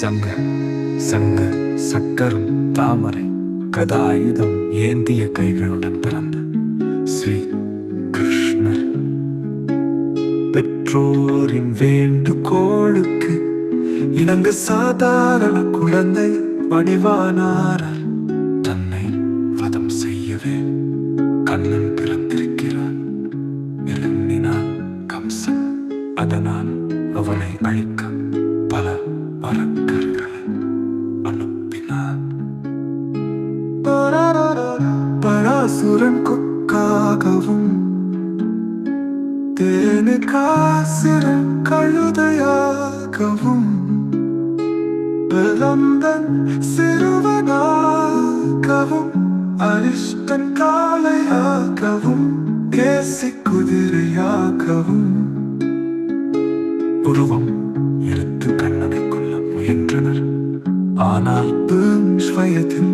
சங்க சங்க சக்கரம் தாமரை கதாயுதம் ஏந்திய கைகளுடன் பிறந்த ஸ்ரீ கிருஷ்ணர். பெற்றோரின் வேண்டுகோளுக்கு இணங்க சாதாரண குழந்தை வடிவானார தன்னை வதம் செய்யவே கண்ணன் பிறந்திருக்கிறான். எண்ணினான் கம்சன் அதனால் அவனை அழிக்க அசுரன் கொக்காகவும் தேனு காசிரன் கழுதையாகவும் விளம்பன் சிறுவனாகவும் அரிஷ்டன் காளையாகவும் கேசி குதிரையாகவும். உருவம் எழுத்து கண்ணனை கொள்ள முயன்றனர். ஆனால் ஸ்வயத்தின்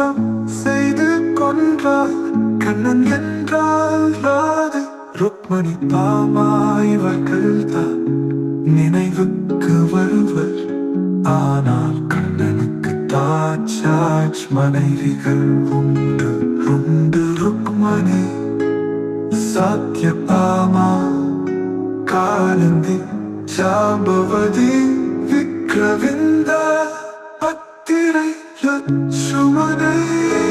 துவம்சம் செய்து கொன்றார் கண்ணன் என்றால் ராது ருக்மணி தாமாய்வர்கள் தான் நினைவுக்கு வருவர் ஆனால் கண்ணனுக்கு தாச்சாச் மனைவிகள் உண்டு உண்டு ருக்மணி சத்யபாமா காலந்தி ஜாம்பவதி விக்ரவிந்த பத்திரை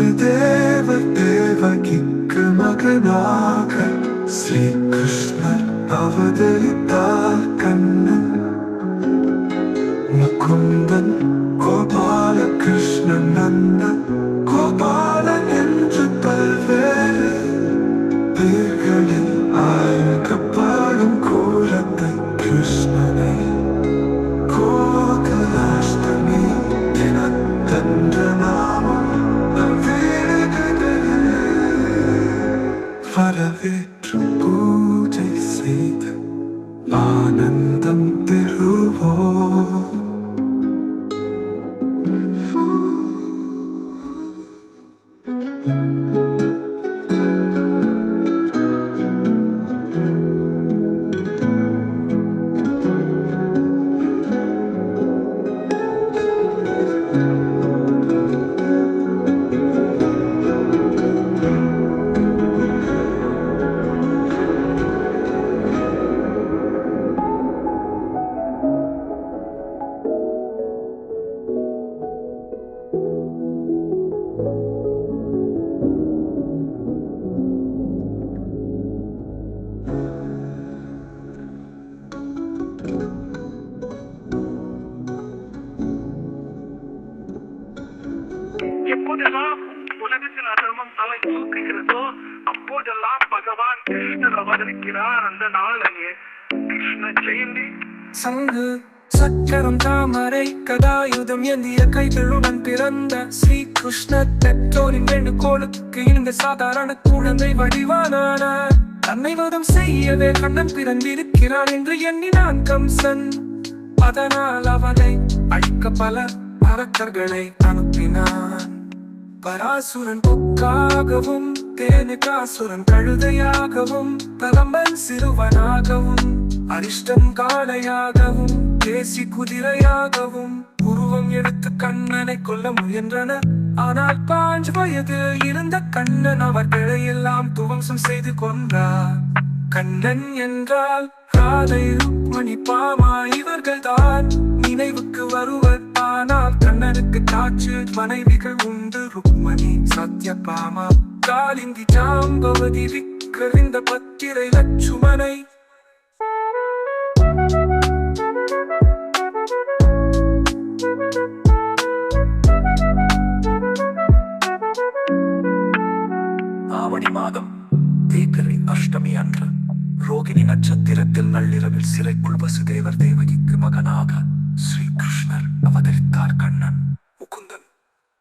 சிறைக்குள் கிருஷ்ணர் அவதரிக்கிறார் அந்த நாள் அங்கே கிருஷ்ண ஜெயந்தி. சங்கு சக்கரம் தாமரை கதாயுதம் எந்திய கைகளுடன் பிறந்த ஸ்ரீ கிருஷ்ண பெற்றோரின் வேண்டுகோளுக்கு இருந்த சாதாரண குழந்தை வடிவானான தன்னை வதம் செய்யவே கண்ணன் பிறந்திருக்கிறான் என்று எண்ணினான் கம்சன். அதனால் அவனை அழிக்க பல அரக்கர்களை அனுப்பினான். பராசுரன் பொக்காகவும் தேனுகாசுரன் கழுதையாகவும் பிரம்பன் சிறுவனாகவும் அரிஷ்டம் காளையாகவும் தேசி குதிரையாகவும் உருவம் எடுத்து கண்ணனை கொல்ல முயன்றனர் ஆனால் பாஞ்சு வயது இருந்த கண்ணன் அவர்களை எல்லாம் துவம்சம் செய்து கொண்டார் கண்ணன் என்றால் ராதை ருக்மணி பாமா இவர்கள் தான் நினைவுக்கு வருவர். ஆனால் கண்ணனுக்கு காற்று மனைவிகள் உண்டு ருக்மணி சத்யபாமா. காலிந்தி ஜாம்பவதி விக்கரிந்த பத்திரை லட்சுமனை. ஆவணி மாதம் தீபிரை அஷ்டமி அன்று ரோகிணி நட்சத்திரத்தில் நள்ளிரவில் சிறைக்குள் வசுதேவர் தேவகிக்கு மகனாக ஸ்ரீ கிருஷ்ணர் அவதரித்தார் கண்ணன். முகுந்தன்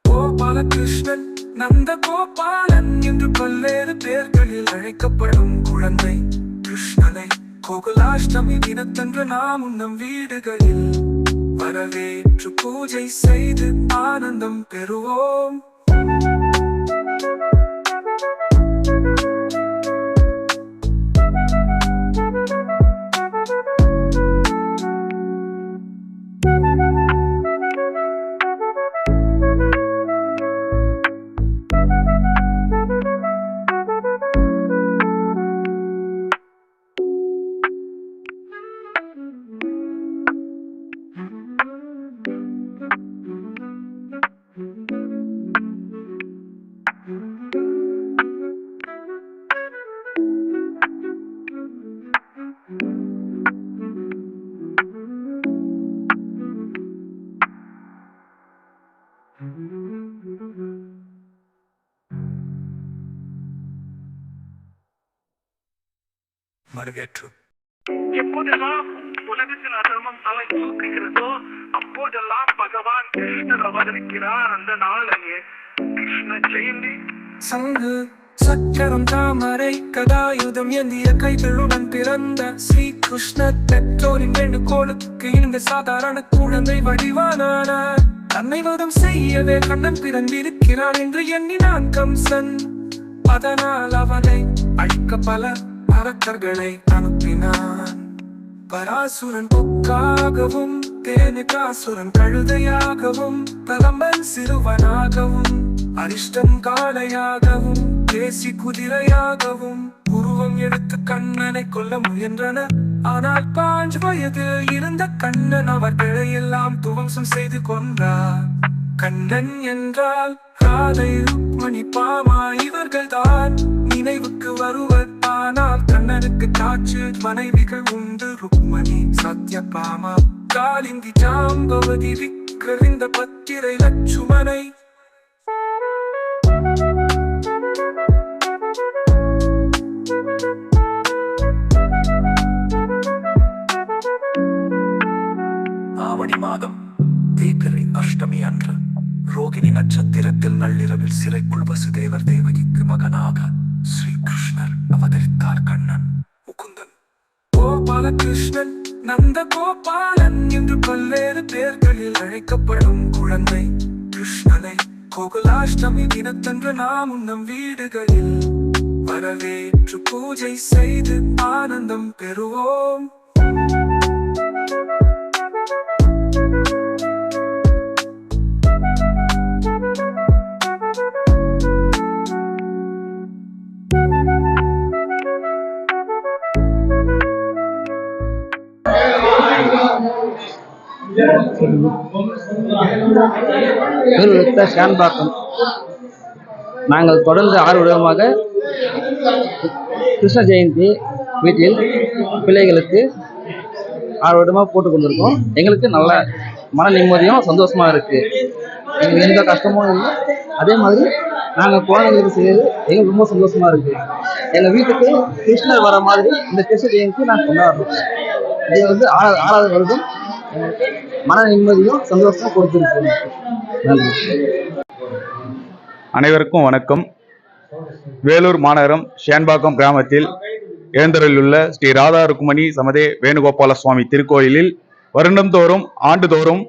கோபாலகிருஷ்ணன். நந்த கோபாலன் என்று பல்வேறு பேர்களில் அழைக்கப்படும் குழந்தை கிருஷ்ணனை. கோகுலாஷ்டமி தினத்தன்று நாம் நம் வீடுகளில் வரவேற்று பூஜை செய்து ஆனந்தம் பெறுவோம். வரவேற்று. எப்போதெல்லாம் உலகத்தில் அதர்மம் தலை தூக்குகிறதோ அப்போதெல்லாம் பகவான் கிருஷ்ணர் அவதரிக்கிறார் அந்த கிருஷ்ண ஜெயந்தி. சங்கு சக்கரம் தாமரை கதாயுதம் ஏந்திய கைகளுடன் பிறந்த ஸ்ரீ கிருஷ்ணர் பெற்றோரின் வேண்டுகோளுக்கு இந்த சாதாரண குழந்தை வடிவானான தன்னை வதம் செய்யவே கண்ணன் பிறந்திருக்கிறான் என்று எண்ணினான் கம்சன். அதனால் அவனை அழிக்க பல அரக்கர்களை அனுப்பினான் பராசுரன் பொக்காகவும் தேனுகாசுரன் கழுதையாகவும் பிரலம்பன் சிறுவனாகவும் அரிஷ்டம் காளையாகவும் தேசி குதிரையாகவும் உருவம் எடுத்து கண்ணனை கொல்ல முயன்றனர் ஆனால் பாஞ்சு வயது இருந்த கண்ணன் அவர்களை எல்லாம் துவம்சம் செய்து கொன்றார். கண்ணன் என்றால் ராதை ருக்மணி பாமா இவர்கள் தான் நினைவுக்கு வருவர். ஆனால் கண்ணனுக்கு தாச்சு மனைவிகள் உண்டு. ருக்மணி சத்யபாமா காலிந்தி ஜாம்பவதி விக்கிரவிந்த பத்திரை லட்சுமனை. ஆவணி மாதம் தேய்பிறை அஷ்டமி அன்று ரோகிணி நட்சத்திரத்தில் நள்ளிரவில் சிறைக்குள் வசுதேவர் தேவகிக்கு மகனாக. பாலகிருஷ்ணன் நந்த கோபாலன் என்று பல்வேறு பேர்களில் அழைக்கப்படும் குழந்தை கிருஷ்ணனை. கோகுலாஷ்டமி தினத்தன்று நாம் நம் வீடுகளில் வரவேற்று பூஜை செய்து ஆனந்தம் பெறுவோம். பேர் ஷான்பாக்கம் நாங்கள் தொடர்ந்து ஆறு வருடமாக கிருஷ்ண ஜெயந்தி வீட்டில் பிள்ளைகளுக்கு ஆறு வருடமாக போட்டு கொண்டிருக்கோம். எங்களுக்கு நல்ல மன நிம்மதியும் சந்தோஷமாக இருக்குது எங்களுக்கு எந்த கஷ்டமும் இல்லை. அதே மாதிரி நாங்கள் குழந்தைங்களுக்கு செய்யறது எங்களுக்கு ரொம்ப சந்தோஷமாக இருக்குது எங்கள் வீட்டுக்கு கிருஷ்ணர் வர மாதிரி இந்த கிருஷ்ண ஜெயந்தி நாங்கள் கொண்டாடுறோம். இது வந்து ஆறாவது ஆறாவது வருடம். எங்களுக்கு மன நிம்மதியும் சந்தோஷமும் கொடுத்துருக்கு. நன்றி அனைவருக்கும் வணக்கம். வேலூர் மாநகரம் ஷேன்பாக்கம் கிராமத்தில் எழுந்தருளுள்ள ஸ்ரீ ராதா ருக்குமணி சமதே வேணுகோபால சுவாமி திருக்கோயிலில் வருடந்தோறும் ஆண்டுதோறும்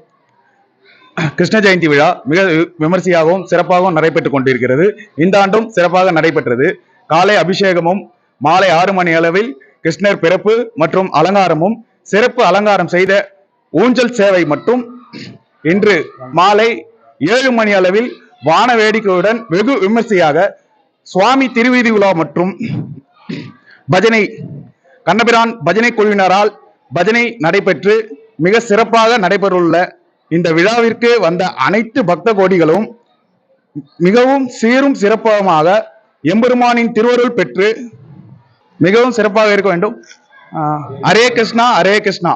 கிருஷ்ண ஜெயந்தி விழா மிக விமர்சையாகவும் சிறப்பாகவும் நடைபெற்றுக் கொண்டிருக்கிறது. இந்த ஆண்டும் சிறப்பாக நடைபெற்றது. காலை அபிஷேகமும் மாலை ஆறு மணி அளவில் கிருஷ்ணர் பிறப்பு மற்றும் அலங்காரமும் சிறப்பு அலங்காரம் செய்த ஊஞ்சல் சேவை மட்டும் இன்று மாலை ஏழு மணி அளவில் வான வேடிக்கையுடன் வெகு விமர்சையாக சுவாமி திருவீதி உலா மற்றும் பஜனை கண்ணபிரான் பஜனை குழுவினரால் பஜனை நடைபெற்று மிக சிறப்பாக நடைபெறவுள்ள இந்த விழாவிற்கு வந்த அனைத்து பக்த கோடிகளும் மிகவும் சீரும் சிறப்பமாக எம்பெருமானின் திருவருள் பெற்று மிகவும் சிறப்பாக இருக்க வேண்டும். ஹரே கிருஷ்ணா ஹரே கிருஷ்ணா.